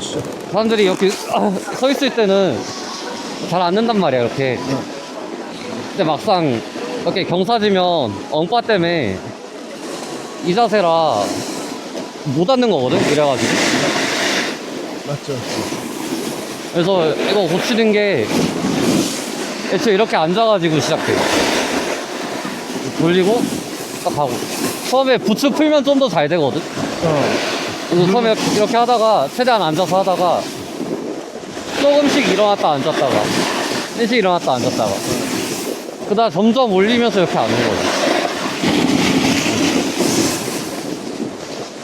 진짜. 사람들이 이렇게 아, 서 있을 때는 잘 앉는단 말이야 이렇게 근데 막상 이렇게 경사지면 엉빠 때문에 이 자세라 못 앉는 거거든 이래가지고 맞죠. 그래서 이거 고치는 게 애초에 이렇게 앉아가지고 시작해 돌리고 딱 가고 처음에 부츠 풀면 좀 더 잘 되거든 어. 그래서 처음에 이렇게, 하다가 최대한 앉아서 하다가 조금씩 일어났다 앉았다가 조금씩 일어났다 앉았다가 그다음 점점 올리면서 이렇게 앉는 거지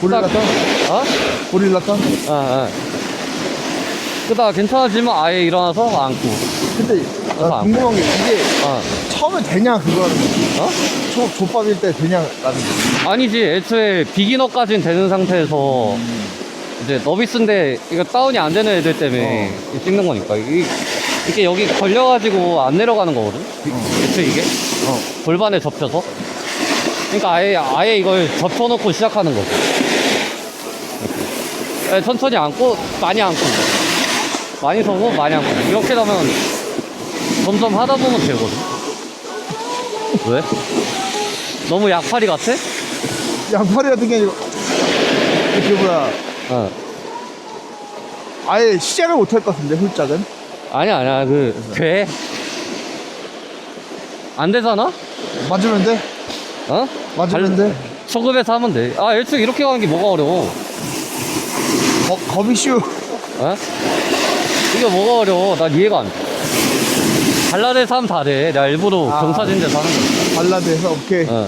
고릴라 딱- 턴? 어? 고릴라 턴? 어, 어. 그다음 괜찮아지면 아예 일어나서 앉고 근데 그래서 나안 궁금한 게 이게 어. 처음에 되냐 그거 하는 거. 어? 초, 족밥일 때 되냐 라는 거. 아니지. 애초에 비기너까지는 되는 상태에서 이제 너비스인데 이거 다운이 안 되는 애들 때문에 찍는 거니까. 이, 이게 여기 걸려가지고 안 내려가는 거거든? 애초에 이게? 어. 골반에 접혀서? 그러니까 아예 아예 이걸 접혀놓고 시작하는 거지. 네, 천천히 앉고 많이 앉고. 많이 서고 많이 앉고. 이렇게 하면 점점 하다 보면 되거든 왜? 너무 약팔이 같아? 양팔이 같은 게 아니고 그 뭐야 어. 아예 시작을 못 할 것 같은데 훌짝은 아니야 아니야 그 돼? 안 되잖아? 맞으면 돼? 어? 맞으면 발- 돼? 초급에서 하면 돼. 아, 일찍 이렇게 가는 게 뭐가 어려워? 거, 겁이 쉬우 어? 이게 뭐가 어려워? 난 이해가 안 돼. 발라드에서 하면 다 돼. 내가 일부러 아. 경사진 데서 하는 거야. 발라드에서 오케이 어,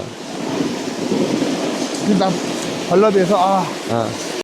근데 나 발라드에서 아 어.